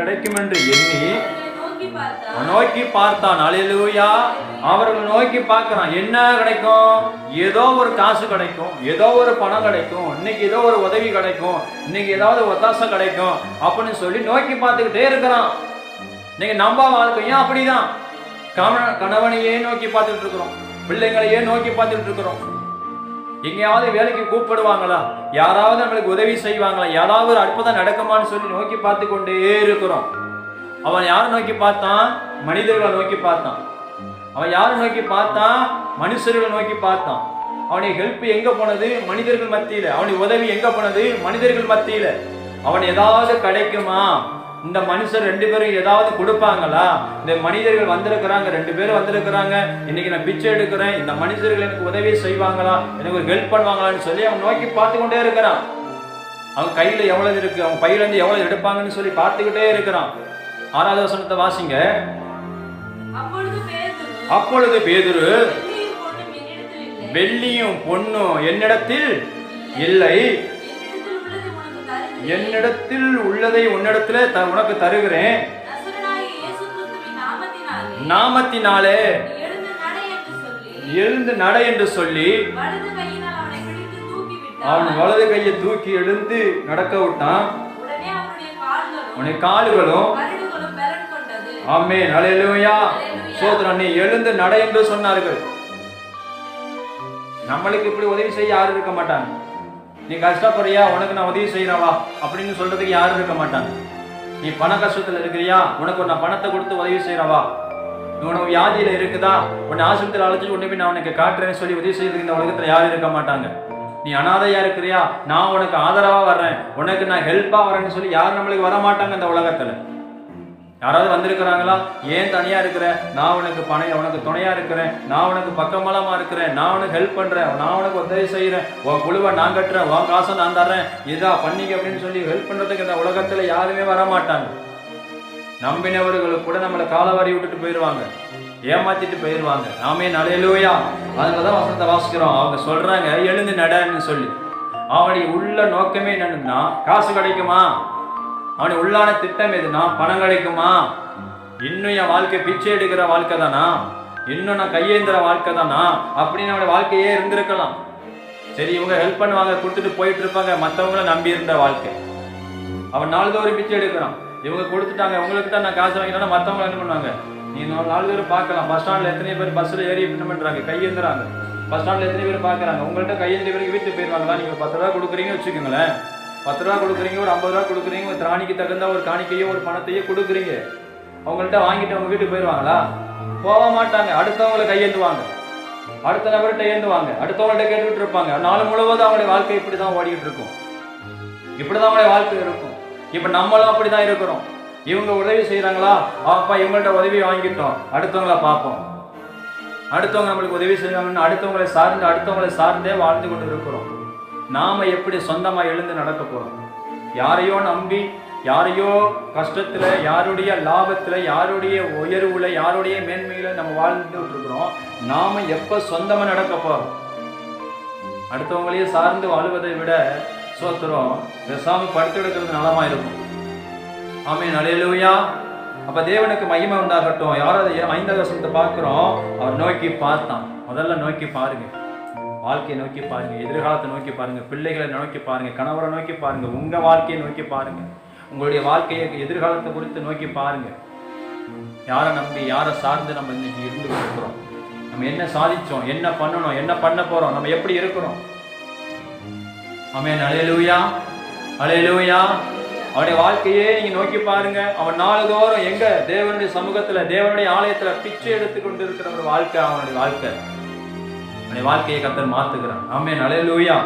கிடைக்கும் என்று எண்ணி நோக்கி பார்த்தான். அழிலூயா அவர்கள் நோக்கி பார்க்கிறான். என்ன கிடைக்கும்? ஏதோ ஒரு காசு கிடைக்கும். ஏதோ ஒரு பணம் கிடைக்கும். இன்னைக்கு ஏதோ ஒரு உதவி கிடைக்கும். இன்னைக்கு ஏதாவது ஒத்தாசை கிடைக்கும். அப்படின்னு சொல்லி நோக்கி பார்த்துக்கிட்டே இருக்கிறான். நீங்க நம்ம வாழ்க்கையும் அப்படிதான்? கணவன் கணவனையே நோக்கி பார்த்துட்டு இருக்கிறோம். பிள்ளைங்களையே நோக்கி பார்த்துட்டு இருக்கிறோம். எங்கேயாவது வேலைக்கு கூப்பிடுவாங்களா? யாராவது நம்மளுக்கு உதவி செய்வாங்களா? யாராவது ஒரு அற்புதம் நடக்குமான்னு சொல்லி நோக்கி பார்த்து கொண்டே இருக்கிறோம். அவன் யாரை நோக்கி பார்த்தான்? மனிதர்களை நோக்கி பார்த்தான். அவன் யாரை நோக்கி பார்த்தான்? மனுஷர்களை நோக்கி பார்த்தான். அவனுடைய ஹெல்ப் எங்க போனது? மனிதர்கள் மத்தியில. அவனுடைய உதவி எங்க போனது? மனிதர்கள் மத்தியில. அவன் ஏதாவது கிடைக்குமா? இந்த மனுஷர் ரெண்டு பேரும் ஏதாவது கொடுப்பாங்களா? இந்த மனிதர்கள் வந்திருக்கிறாங்க ரெண்டு பேரும் வந்திருக்கிறாங்க. இன்னைக்கு நான் பிச்சை எடுக்கிறேன் இந்த மனுஷர்கள் எனக்கு உதவி செய்வாங்களா? எனக்கு ஒரு ஹெல்ப் பண்ணுவாங்களான்னு சொல்லி அவன் நோக்கி பார்த்து கொண்டே இருக்கிறான். அவன் கையில எவ்வளவு இருக்கு அவன் பையில இருந்து எவ்வளவு எடுப்பாங்கன்னு சொல்லி பார்த்துக்கிட்டே இருக்கிறான். ஆறாவது வசனத்தை வாசிங்க. அப்பொழுது பேதுரு வெள்ளியும் பொண்ணும் என்னிடத்தில் இல்லை. என்னிடத்தில் உள்ளதை உன்னிடத்துல உனக்கு தருகிறேன். நாமத்தினாலே. எழுந்து நட என்று சொல்லி. அவனை வலது கையை தூக்கி எழுந்து நடக்க விட்டான். அவனுடைய கால்களும் ஹalleluya. Hallelujah. சோதரன் நீ எழுந்து நட என்று சொன்னார்கள். நம்மளுக்கு இப்படி உதவி செய்ய யாரும் இருக்க மாட்டாங்க. நீ கஷ்டப்படுறியா? உனக்கு நான் உதவி செய்யறவா அப்படின்னு சொல்றதுக்கு யாரும் இருக்க மாட்டாங்க. நீ பண கஷ்டத்துல இருக்கிறியா? உனக்கு நான் பணத்தை கொடுத்து உதவி செய்யறவா உனக்கு வியாதியில இருக்குதா? உன்னை ஆஸ்பத்திரி அழைச்சி உன்னை போய் நான் உனக்கு காட்டுறேன்னு சொல்லி உதவி செய்யறதுக்கு இந்த உலகத்துல யாரும் இருக்க மாட்டாங்க. நீ அனாதையா இருக்கிறியா? நான் உனக்கு ஆதரவா வர்றேன். உனக்கு நான் ஹெல்ப்பா வரேன்னு சொல்லி யாரும் நம்மளுக்கு வர மாட்டாங்க இந்த உலகத்துல. யாராவது வந்திருக்கிறாங்களா? ஏன் தனியா இருக்கிற? நான் உனக்கு பண உனக்கு துணையா இருக்கிறேன். நான் உனக்கு பக்கமலமா இருக்கிறேன். நான் உனக்கு ஹெல்ப் பண்றேன். நான் உனக்கு உதவி செய்யறேன். உன் குழுவை நான் கட்டுறேன். உன் காசை நான் தர்றேன். இதா பண்ணிக்க அப்படின்னு சொல்லி ஹெல்ப் பண்றதுக்கு இந்த உலகத்துல யாருமே வர மாட்டாங்க நம்பினவர்கள் கூட நம்மளை காலவாரி விட்டுட்டு போயிடுவாங்க ஏமாத்திட்டு போயிடுவாங்க நாமே நலையிலோயா அதனாலதான் வசனத்தை வாசிக்கிறோம். அவங்க சொல்றாங்க எழுந்து நடன்னு சொல்லி. அவனுடைய உள்ள நோக்கமே என்னன்னா காசு கிடைக்குமா? அவனுக்கு உள்ளான திட்டம் எதுனா பணம் கிடைக்குமா? இன்னும் என் வாழ்க்கை பிச்சை எடுக்கிற வாழ்க்கை தானா? இன்னும் நான் கையேந்திர வாழ்க்கை தானா? அப்படின்னு அவனுடைய வாழ்க்கையே இருந்திருக்கலாம். சரி இவங்க ஹெல்ப் பண்ணுவாங்க கொடுத்துட்டு போயிட்டு இருப்பாங்க. மற்றவங்கள நம்பி இருந்த வாழ்க்கை. அவன் நாள்தோறும் பிச்சை எடுக்கிறான். இவங்க கொடுத்துட்டாங்க உங்களுக்கு தான் நான் காசு வாங்கினா மற்றவங்க என்ன பண்ணுவாங்க? நீ நாலு நாள்தோறும் பார்க்கலாம். பஸ் ஸ்டாண்டில் எத்தனை பேர் பஸ்ஸில் ஏறி என்ன பண்ணுறாங்க கையேந்துறாங்க. பஸ் ஸ்டாண்டில் எத்தனை பேர் பார்க்குறாங்க? உங்கள்கிட்ட கையேந்திர பேருக்கு வீட்டுக்கு போயிடுவாங்களா நீங்கள் பத்து ரூபா கொடுக்குறீங்கன்னு வச்சுக்கோங்களேன். பத்து ரூபா கொடுக்குறீங்க ஒரு ஐம்பது ரூபா கொடுக்குறீங்க ஒரு திராணிக்கு தகுந்த ஒரு காணிக்கையோ ஒரு பணத்தையோ கொடுக்குறீங்க. அவங்கள்ட்ட வாங்கிட்டு அவங்க வீட்டுக்கு போயிடுவாங்களா? போக மாட்டாங்க. அடுத்தவங்களை கையேந்துவாங்க. அடுத்த நபர்கிட்ட ஏந்துவாங்க. அடுத்தவங்கள்ட்ட கேட்டுக்கிட்டு இருப்பாங்க. நாள் முழுவதும் அவங்களுடைய வாழ்க்கை இப்படி தான் ஓடிக்கிட்டு இருக்கும். இப்படிதான் அவங்களுடைய வாழ்க்கை இருக்கும். இப்ப நம்மளும் அப்படிதான் இருக்கிறோம். இவங்க உதவி செய்யறாங்களா அப்பா இவங்கள்ட்ட உதவி வாங்கிட்டோம். அடுத்தவங்கள பார்ப்போம். அடுத்தவங்க நம்மளுக்கு உதவி செய்வாங்கன்னு அடுத்தவங்களை சார்ந்து அடுத்தவங்களை சார்ந்தே வாழ்ந்து கொண்டு இருக்கிறோம். நாம எப்படி சொந்தமா எழுந்து நடக்க போறோம்? யாரையோ நம்பி யாரையோ கஷ்டத்துல யாருடைய லாபத்துல யாருடைய உயர்வுல யாருடைய மேன்மையில நம்ம வாழ்ந்துட்டு இருக்கிறோம். நாம எப்ப சொந்தமா நடக்க போறோம்? அடுத்தவங்களையே சார்ந்து வாழ்வதை விட சோத்திரம் பேசாம படுத்தெடுக்கிறது நலமா இருக்கும். ஆமே நலையிலுவையா அப்ப தேவனுக்கு மகிமை உண்டாகட்டும். யாராவது ஐந்தாவது வசனத்தை பார்க்கிறோம். அவர் நோக்கி பார்த்தான். முதல்ல நோக்கி பாருங்க. வாழ்க்கையை நோக்கி பாருங்க எதிர்காலத்தை நோக்கி பாருங்க பிள்ளைகளை நோக்கி பாருங்க கணவரை நோக்கி பாருங்க உங்க வாழ்க்கையை நோக்கி பாருங்க. உங்களுடைய வாழ்க்கையை எதிர்காலத்தை குறித்து நோக்கி பாருங்க. யாரை நம்பி யாரை சார்ந்து நம்ம இன்னைக்கு இருந்து இருக்கிறோம் நம்ம என்ன சாதிச்சோம் என்ன பண்ணணும் என்ன பண்ண போறோம் நம்ம எப்படி இருக்கிறோம்? ஆமென் அலையலூயா அலையலூயா அவனுடைய வாழ்க்கையே நீங்க நோக்கி பாருங்க. அவன் நாளுதோறும் எங்க? தேவனுடைய சமூகத்துல தேவனுடைய ஆலயத்துல பிச்சை எடுத்து கொண்டு இருக்கிற ஒரு வாழ்க்கை அவனுடைய வாழ்க்கை. அவனுடைய வாழ்க்கையை கத்தர் மாத்துகிறான் ஆமே அலையலூயா